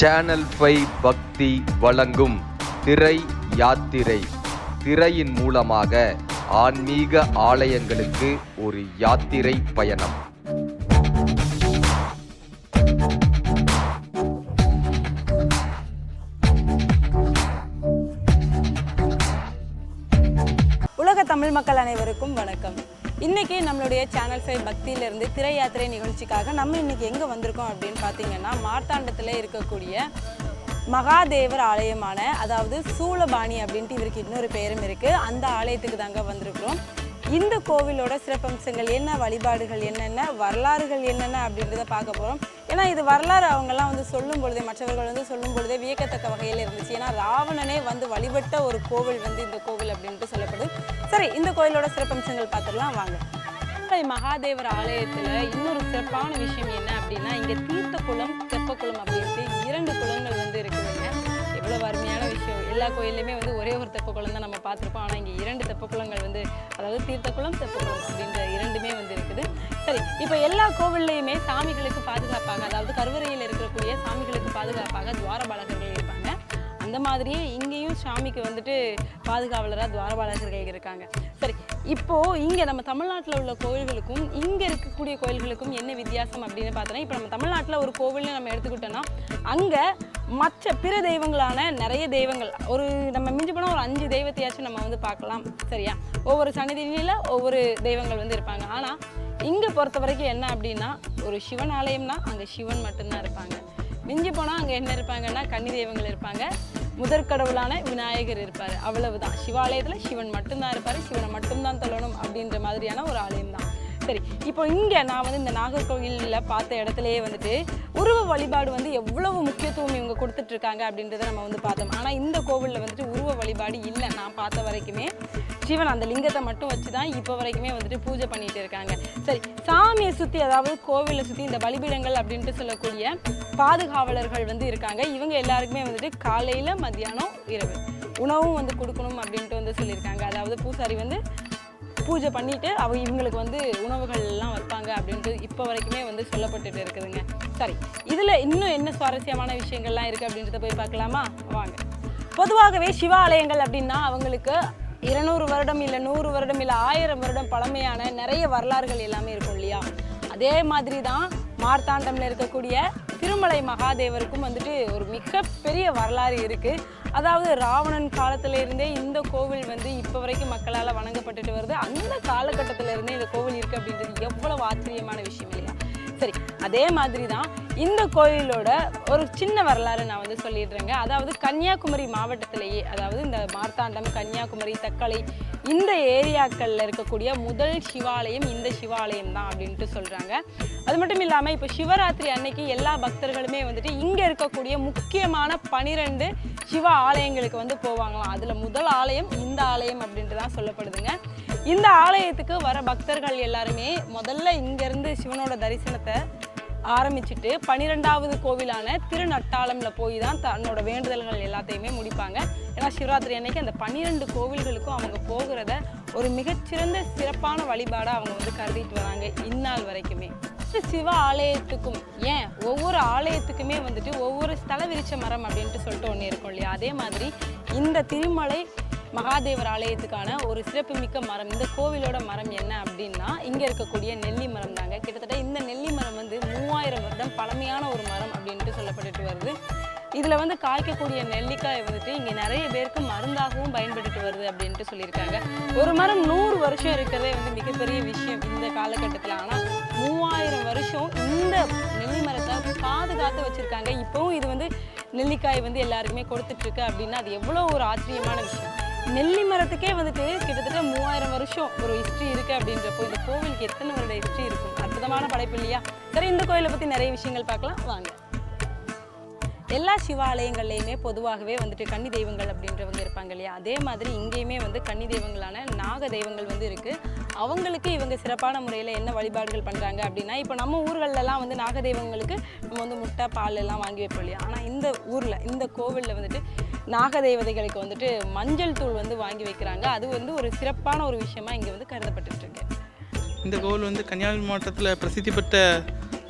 Channel five பக்தி வழங்கும் திரை யாத்திரை திரையின் மூலமாக ஆன்மீக ஆலயங்களுக்கு ஒரு யாத்திரை பயணம். உலக தமிழ் மக்கள் அனைவருக்கும் வணக்கம். இன்னைக்கு நம்மளுடைய சேனல் ஃபைவ் பக்தியிலிருந்து திரையாத்திரை நிகழ்ச்சிக்காக நம்ம இன்னைக்கு எங்கே வந்திருக்கோம் அப்படின்னு பார்த்தீங்கன்னா மார்த்தாண்டத்தில் இருக்கக்கூடிய மகாதேவர் ஆலயமான அதாவது சூளபாணி அப்படின்ட்டு இவருக்கு இன்னொரு பெயரும் இருக்குது அந்த ஆலயத்துக்கு தாங்க வந்திருக்கிறோம். இந்த கோவிலோட சிறப்பம்சங்கள் என்ன வழிபாடுகள் என்னென்ன வரலாறுகள் என்னென்ன அப்படின்றத பார்க்க போகிறோம் ஏன்னா இது வரலாறு அவங்கெல்லாம் வந்து சொல்லும் பொழுதே மற்றவர்கள் வந்து சொல்லும் பொழுதே வியக்கத்தக்க வகையில் இருந்துச்சு. ஏன்னா ராவணனே வந்து வழிபட்ட ஒரு கோவில் வந்து இந்த கோவில் அப்படின்ட்டு சொல்லப்படுது. சரி இந்த கோயிலோட சிறப்பம்சங்கள் பார்த்துடலாம் வாங்க. மகாதேவர் ஆலயத்தில் இன்னொரு சிறப்பான விஷயம் என்ன அப்படின்னா இங்கே தீர்த்த குளம் தெப்ப குளம் அப்படின்ட்டு இரண்டு குளங்கள் வந்து இருக்குது. அவ்வளோ அருமையான விஷயம். எல்லா கோயில்லையுமே வந்து ஒரே ஒரு தெப்ப குளம் தான் நம்ம பார்த்துருப்போம். ஆனால் இங்கே இரண்டு தெப்ப குளங்கள் வந்து அதாவது தீர்த்தக்குளம் தெப்பக்குளம் அப்படின்ற இரண்டுமே வந்து இருக்குது. சரி இப்போ எல்லா கோவில்லையுமே சாமிகளுக்கு பாதுகாப்பாக அதாவது கருவறையில் இருக்கக்கூடிய சாமிகளுக்கு பாதுகாப்பாக துவாரபாலகர்கள் அந்த மாதிரியே இங்கேயும் சாமிக்கு வந்துட்டு பாதுகாவலராக துவாரபாலகர்கள் இருக்காங்க. சரி இப்போது இங்கே நம்ம தமிழ்நாட்டில் உள்ள கோயில்களுக்கும் இங்கே இருக்கக்கூடிய கோயில்களுக்கும் என்ன வித்தியாசம் அப்படின்னு பார்த்தோன்னா இப்போ நம்ம தமிழ்நாட்டில் ஒரு கோவில்னு நம்ம எடுத்துக்கிட்டோன்னா அங்கே மற்ற பிற தெய்வங்களான நிறைய தெய்வங்கள் ஒரு நம்ம மிஞ்சி போனால் ஒரு அஞ்சு தெய்வத்தையாச்சும் நம்ம வந்து பார்க்கலாம் சரியா? ஒவ்வொரு சன்னிதியில ஒவ்வொரு தெய்வங்கள் வந்து இருப்பாங்க. ஆனால் இங்கே பொறுத்த வரைக்கும் என்ன அப்படின்னா ஒரு சிவன் ஆலயம்னா அங்கே சிவன் மட்டும்தான் இருப்பாங்க. மிஞ்சி போனால் அங்கே என்ன இருப்பாங்கன்னா கன்னி தெய்வங்கள் இருப்பாங்க. முதற்கடவுளான விநாயகர் இருப்பார். அவ்வளவுதான். சிவாலயத்தில் சிவன் மட்டும்தான் இருப்பார். சிவனை மட்டும்தான் தொழணும் அப்படின்ற மாதிரியான ஒரு ஆலயம் தான். சரி இப்போ இங்கே நான் வந்து இந்த நாகர்கோவிலில் பார்த்த இடத்துலையே வந்துட்டு உருவ வழிபாடு வந்து எவ்வளவு முக்கியத்துவம் இவங்க கொடுத்துட்டு இருக்காங்க அப்படின்றத நம்ம வந்து பார்த்தோம். ஆனால் இந்த கோவிலில் வந்துட்டு வழிபாடு இல்லை நான் பார்த்த வரைக்குமே. சிவன் அந்த லிங்கத்தை மட்டும் வச்சு தான் இப்போ வரைக்குமே வந்துட்டு பூஜை பண்ணிட்டு இருக்காங்க. சரி சாமியை சுற்றி அதாவது கோவிலை சுற்றி இந்த பலிபீடங்கள் அப்படின்ட்டு சொல்லக்கூடிய பாதுகாவலர்கள் வந்து இருக்காங்க. இவங்க எல்லாருக்குமே வந்துட்டு காலையில் மத்தியானம் இரவு உணவும் வந்து கொடுக்கணும் அப்படின்ட்டு வந்து சொல்லியிருக்காங்க. அதாவது பூசாரி வந்து பூஜை பண்ணிட்டு அவ இவங்களுக்கு வந்து உணவுகள் எல்லாம் வைப்பாங்க அப்படின்ட்டு இப்போ வரைக்குமே வந்து சொல்லப்பட்டுட்டு இருக்குதுங்க. சரி இதில் இன்னும் என்ன சுவாரஸ்யமான விஷயங்கள்லாம் இருக்குது அப்படின்றத போய் பார்க்கலாமா? வாங்க. பொதுவாகவே சிவாலயங்கள் அப்படின்னா அவங்களுக்கு இருநூறு வருடம் இல்லை நூறு வருடம் இல்லை ஆயிரம் வருடம் பழமையான நிறைய வரலாறுகள் எல்லாமே இருக்கும் இல்லையா? அதே மாதிரி தான் மார்த்தாண்டம்ல இருக்கக்கூடிய திருமலை மகாதேவருக்கும் வந்துட்டு ஒரு மிகப்பெரிய வரலாறு இருக்குது அதாவது ராவணன் காலத்துல இருந்தே இந்த கோவில் வந்து இப்போ வரைக்கும் மக்களால் வணங்கப்பட்டுட்டு வருது. அந்த காலகட்டத்தில இருந்தே இந்த கோவில் இருக்குது அப்படின்றது எவ்வளவு ஆச்சரியமான விஷயம் இல்லையா? சரி அதே மாதிரி தான் இந்த கோயிலோட ஒரு சின்ன வரலாறு நான் வந்து சொல்லிடுறேங்க. அதாவது கன்னியாகுமரி மாவட்டத்திலேயே அதாவது இந்த மார்த்தாண்டம் கன்னியாகுமரி தக்கலை இந்த ஏரியாக்களில் இருக்கக்கூடிய முதல் சிவாலயம் இந்த சிவாலயம் தான் அப்படின்ட்டு சொல்கிறாங்க அது மட்டும் இல்லாமல் இப்போ சிவராத்திரி அன்னைக்கு எல்லா பக்தர்களுமே வந்துட்டு இங்கே இருக்கக்கூடிய முக்கியமான பனிரெண்டு சிவ ஆலயங்களுக்கு வந்து போவாங்களாம். அதில் முதல் ஆலயம் இந்த ஆலயம் அப்படின்ட்டு தான் சொல்லப்படுதுங்க. இந்த ஆலயத்துக்கு வர பக்தர்கள் எல்லாருமே முதல்ல இங்கேருந்து சிவனோட தரிசனத்தை ஆரம்பிச்சுட்டு பன்னிரெண்டாவது கோவிலான திருநட்டாளம்ல போய் தான் தன்னோட வேண்டுதல்கள் எல்லாத்தையுமே முடிப்பாங்க. ஏன்னா சிவராத்திரி அன்னைக்கு அந்த பன்னிரெண்டு கோவில்களுக்கும் அவங்க போகிறத ஒரு மிகச்சிறந்த சிறப்பான வழிபாடாக அவங்க வந்து கருதிட்டு வராங்க இந்நாள் வரைக்குமே. சிவ ஆலயத்துக்கும் ஏன்? ஒவ்வொரு ஆலயத்துக்குமே வந்துட்டு ஒவ்வொரு ஸ்தல விரிச்ச மரம் அப்படின்ட்டு சொல்லிட்டு ஒன்று இருக்கும் இல்லையா? அதே மாதிரி இந்த திருமலை மகாதேவர் ஆலயத்துக்கான ஒரு சிறப்புமிக்க மரம் இந்த கோவிலோட மரம் என்ன அப்படின்னா இங்கே இருக்கக்கூடிய நெல்லி மரம் தாங்க கிட்டத்தட்ட இந்த நெல்லி மரம் மூவாயிரம் வருடம் பழமையான ஒரு மரம் அப்படின்ட்டு சொல்லப்பட்டுட்டு வருது. இதில் வந்து காய்க்கக்கூடிய நெல்லிக்காய் வந்துட்டு இங்கே நிறைய பேருக்கு மருந்தாகவும் பயன்பட்டுட்டு வருது அப்படின்ட்டு சொல்லியிருக்காங்க. ஒரு மரம் நூறு வருஷம் இருக்கிறதே வந்து மிகப்பெரிய விஷயம் இந்த காலகட்டத்தில். ஆனால் மூவாயிரம் வருஷம் இந்த நெல்லி மரத்தை பாதுகாத்து வச்சுருக்காங்க. இப்போவும் இது வந்து நெல்லிக்காய் வந்து எல்லாருக்குமே கொடுத்துட்ருக்கு அப்படின்னா அது எவ்வளோ ஒரு ஆச்சரியமான விஷயம். நெல்லி மரத்துக்கே வந்துட்டு கிட்டத்தட்ட மூவாயிரம் வருஷம் ஒரு ஹிஸ்ட்ரி இருக்குது அப்படின்றப்போ இந்த கோவிலுக்கு எத்தனை வருட ஹிஸ்ட்ரி இருக்கும்? அற்புதமான படைப்பு இல்லையா? சரி இந்த கோயிலை பற்றி நிறைய விஷயங்கள் பார்க்கலாம். வாங்க. எல்லா சிவாலயங்கள்லையுமே பொதுவாகவே வந்துட்டு கன்னி தெய்வங்கள் அப்படின்றவங்க இருப்பாங்க இல்லையா? அதே மாதிரி இங்கேயுமே வந்து கன்னி தெய்வங்களான நாக தெய்வங்கள் வந்து இருக்குது அவங்களுக்கு இவங்க சிறப்பான முறையில் என்ன வழிபாடுகள் பண்ணுறாங்க அப்படின்னா இப்போ நம்ம ஊர்களெல்லாம் வந்து நாக தெய்வங்களுக்கு நம்ம வந்து முட்டை பால் எல்லாம் வாங்கி வைப்போம் இல்லையா? ஆனால் இந்த ஊரில் இந்த கோவிலில் வந்துட்டு நாக தேவதைகளுக்கு வந்துட்டு மஞ்சள் தூள் வந்து வாங்கி வைக்கிறாங்க. அது வந்து ஒரு சிறப்பான ஒரு விஷயமா இங்கே வந்து கருதப்பட்டு இருக்கு இந்த கோவில் வந்து கன்னியாகுமரி மாவட்டத்தில் பிரசித்தி பெற்ற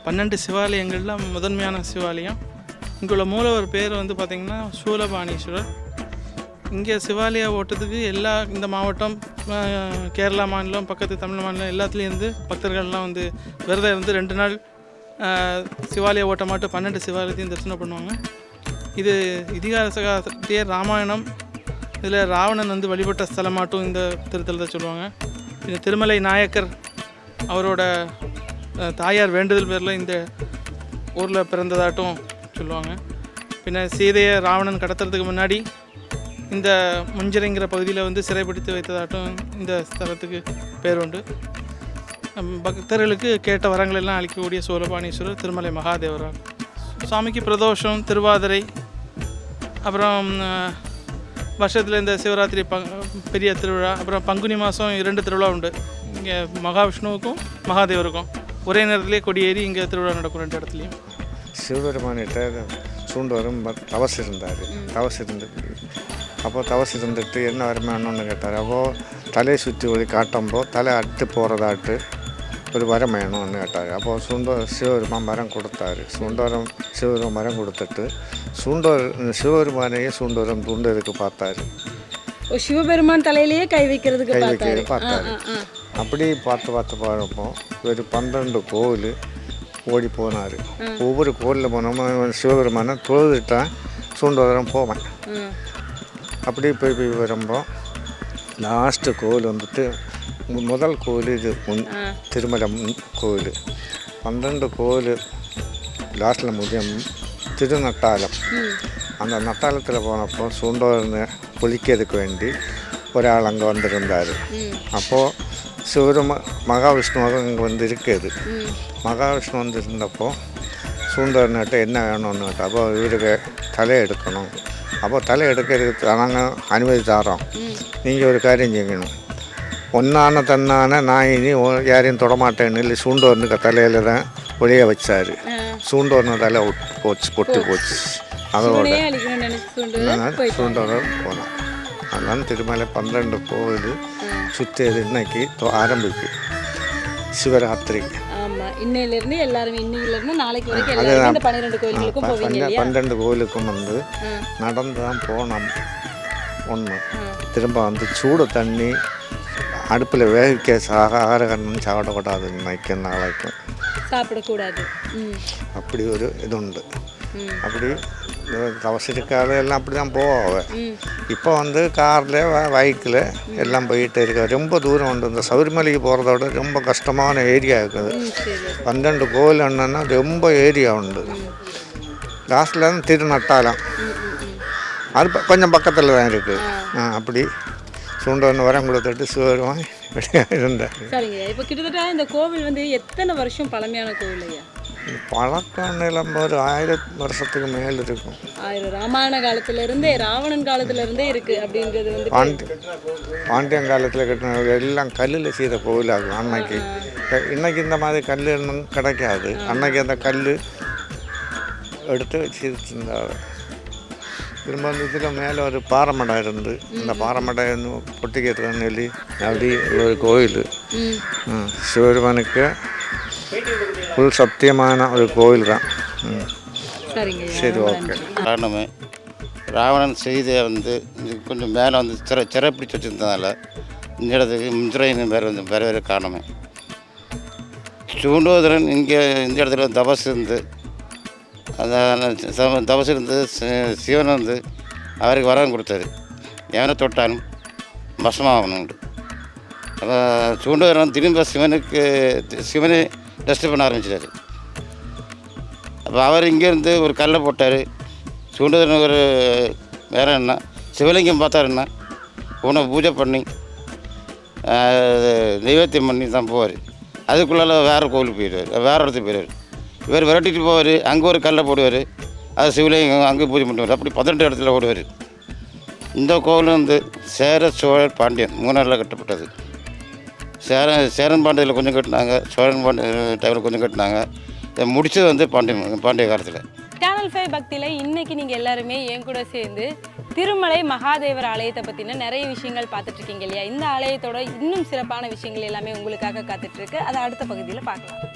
பன்னெண்டு சிவாலயங்களில் முதன்மையான சிவாலயம். இங்குள்ள மூலவர் பேர் வந்து பார்த்திங்கன்னா சூலபாணீஸ்வரர் இங்கே சிவாலய ஓட்டத்துக்கு எல்லா இந்த மாவட்டம் கேரளா மாநிலம் பக்கத்து தமிழ் மாநிலம் எல்லாத்துலேயும் இருந்து பக்தர்கள்லாம் வந்து விரதம் இருந்து ரெண்டு நாள் சிவாலய ஓட்டமாட்டு பன்னெண்டு சிவாலயத்தையும் தரிசனம் பண்ணுவாங்க. இது இதிகாசத்திலே ராமாயணம். இதில் ராவணன் வந்து வழிபட்ட ஸ்தலமாட்டும் இந்த திருத்தலத்தை சொல்லுவாங்க. இது திருமலை நாயக்கர் அவரோட தாயார் வேண்டுதல் பேரில் இந்த ஊரில் பிறந்ததாட்டும் சொல்லுவாங்க. பின்ன சீதையை ராவணன் கடத்துறதுக்கு முன்னாடி இந்த முஞ்சிரைங்கிற பகுதியில் வந்து சிறைப்பிடித்து வைத்ததாட்டும் இந்த ஸ்தலத்துக்கு பேர் உண்டு. பக்தர்களுக்கு கேட்ட வரங்களெல்லாம் அழிக்கக்கூடிய அளிக்கக்கூடிய திருமலை மகாதேவரால். சுவாமிக்கு பிரதோஷம் திருவாதிரை அப்புறம் வருஷத்தில் இந்த சிவராத்திரி பங் பெரிய திருவிழா அப்புறம் பங்குனி மாதம் இரண்டு திருவிழா உண்டு. இங்கே மகாவிஷ்ணுவுக்கும் மகாதேவருக்கும் ஒரே நேரத்திலே கொடியேறி இங்கே திருவிழா நடக்கும் ரெண்டு இடத்துலையும். சிவபெருமானிட்ட சூண்டவரும் தவசு இருந்தார். தவசு இருந்து அப்போ தவசு இருந்துட்டு என்ன வருமானம்னு கேட்டார். அப்போது தலையை சுற்றி ஒரு காட்டும்போது தலை அட்டு போகிறதாட்டு ஒரு வரம் வேணும்னு கேட்டார் அப்போது சூண்ட சிவபெருமான் மரம் கொடுத்தாரு சூண்டவரம் சிவபெருமான் மரம் கொடுத்துட்டு சூண்டவர் சிவபெருமானையே சூண்டவரம் தூண்டதுக்கு பார்த்தாரு சிவபெருமான் தலையிலேயே கை வைக்கிறதுக்கு கை பார்த்தாரு வைக்க பார்த்தாரு அப்படி பார்த்து பார்த்து பார்ப்போ ஒரு பன்னெண்டு கோவில் ஓடி போனார் ஒவ்வொரு கோவிலில் போனோம் சிவபெருமானை தொழுதுட்டா சூண்டவரம் போவேன். அப்படி போய் போய் வரும்போ லாஸ்ட்டு கோவில் வந்துட்டு முதல் கோவில் இது முன் திருமலை முன் கோவில் பன்னெண்டு கோவில் லாஸ்ட்டில் முடியும். திருநட்டாலம். அந்த நட்டாலத்தில் போனப்போ சூண்டவரனை குளிக்கிறதுக்கு வேண்டி ஒராள் அங்கே வந்திருந்தார். அப்போது சிவரும மகாவிஷ்ணுவாக இங்கே வந்து இருக்குது. மகாவிஷ்ணு வந்து இருந்தப்போ சூண்டவர்கிட்ட என்ன வேணும்னு அப்போ இவருக்கு தலை எடுக்கணும். அப்போ தலை எடுக்கிறதுக்கு நாங்கள் அனுமதி தரோம். நீங்கள் ஒரு காரியம் செய்யணும். ஒன்னான தன்னான நான் இனி யாரையும் தொடமாட்டேன்னு இல்லை சூண்டவர்னுக்கு தலையில் தான் ஒளிய வச்சார். சூண்டவர்னு தலை போச்சு பொட்டு போச்சு. அதோட சிவனையே அழிக்கணும்னு நினைச்சு சூண்டு நான் சூண்டவர் போனோம். அதனால் திருமலை பன்னெண்டு கோவில் சுற்றியது இன்னைக்கு? ஆரம்பிக்கும் சிவராத்திரி. ஆமா இன்னையில இருந்து எல்லாருமே இன்னையில இருந்து நாளைக்கு வரைக்கும் எல்லாருமே இந்த பன்னிரெண்டு கோயில்களுக்கும் ப- போவீங்க பன்ன- இல்லையா? பன்னெண்டு கோவிலுக்கும் வந்து நடந்து தான் போனோம். ஒன்று திரும்ப வந்து சூடு தண்ணி அடுப்பில் வேகிக்க சாக ஆகாரகண்ணன் சாப்பிடக்கூடாதுன்னு நினைக்கிற நாளைக்கும் சாப்பிடக்கூடாது. அப்படி ஒரு இதுண்டு. அப்படி தவசிருக்காத எல்லாம் அப்படி தான் போவாங்க இப்போ வந்து காரில் பைக்கில் எல்லாம் போயிட்டு இருக்கு ரொம்ப தூரம் உண்டு. இந்த சபரிமலைக்கு போகிறத விட ரொம்ப கஷ்டமான ஏரியா இருக்குது. பன்னெண்டு கோவில் என்னன்னா ரொம்ப ஏரியா உண்டு. லாஸ்ட்டில் தான் திருநட்டாலம். அது கொஞ்சம் பக்கத்தில் தான் இருக்குது அப்படி. சூண்டவன் வரம் கொடுத்துட்டு சிவருமான் இருந்தார் சரிங்க. இப்போ கிட்டத்தட்ட இந்த கோவில் வந்து எத்தனை வருஷம் பழமையான கோவில் ஐயா? பழக்கம் நிலம் ஒரு ஆயிரம் வருஷத்துக்கு மேல் இருக்கும். ஆயிரம். ராமாயண காலத்துல இருந்தே ராவணன் காலத்துல இருந்தே இருக்கு அப்படிங்கிறது வந்து பாண்டி பாண்டியன் காலத்தில் கட்டின எல்லாம் கல்லில் செய்த கோவிலாகும் அன்னைக்கு. இன்னைக்கு இந்த மாதிரி கல் இன்னும் கிடைக்காது. அன்னைக்கு அந்த கல் எடுத்து வச்சிருந்தாங்க. திரும்ப இதில் மேலே ஒரு பாறைமடம் இருந்து இந்த பாறைமடம் வந்து பொட்டிக்கிறதுன்னு சொல்லி அப்படி ஒரு கோயில். ம், சிவபெருமானுக்கு ஃபுல் சத்தியமான ஒரு கோவில் தான். சரி ஓகே. காரணமே ராவணன் செய்தியை வந்து இது கொஞ்சம் மேலே வந்து சிறை சிறை பிடிச்சி வச்சுருந்ததால இந்த இடத்துக்கு முந்திரைன்னு பேர் வந்து வேறு வேறு காரணமே. சூண்டோதரன் இங்கே இந்த இடத்துல தபஸ் இருந்து அந்த ச- இருந்து சிவன் வந்து அவருக்கு வரம் கொடுத்தாரு எவனை தொட்டாலும் பஸ்மாகணுண்டு அப்போ சூண்டோதரன் திரும்ப சிவனுக்கு சிவனை டெஸ்ட் பண்ண ஆரம்பிச்சிட்டாரு. அப்போ அவர் இங்கேருந்து ஒரு கல்லை போட்டார். சூண்டுதல் ஒரு வேற என்ன சிவலிங்கம் பார்த்தாருன்னா உன பூஜை பண்ணி நைவேத்தியம் பண்ணி தான் போவார். அதுக்குள்ளால வேறு கோவிலுக்கு போயிடுவார் வேறு இடத்துக்கு போயிடுவார். இவர் விரட்டிட்டு போவார் அங்கே ஒரு கல்லை போடுவார். அது சிவலிங்கம் அங்கே பூஜை பண்ணுவார் அப்படி பதினெட்டு இடத்துல போடுவார் இந்த கோவில் வந்து சேர சோழர் பாண்டியன் மூணாரில் கட்டப்பட்டது. சேர சேரன் பாண்டியில் கொஞ்சம் கட்டினாங்க சோழன் பாண்டிய டைமில் கொஞ்சம் கட்டினாங்க. இதை வந்து பாண்டியன் பாண்டிய காலத்தில். சேனல் ஃபைவ் பக்தியில் இன்றைக்கி நீங்கள் எல்லாருமே என் கூட சேர்ந்து திருமலை மகாதேவர் ஆலயத்தை பற்றின நிறைய விஷயங்கள் பார்த்துட்ருக்கீங்க இல்லையா? இந்த ஆலயத்தோட இன்னும் சிறப்பான விஷயங்கள் எல்லாமே உங்களுக்காக காத்துட்ருக்கு அதை அடுத்த பகுதியில் பார்க்கலாம்.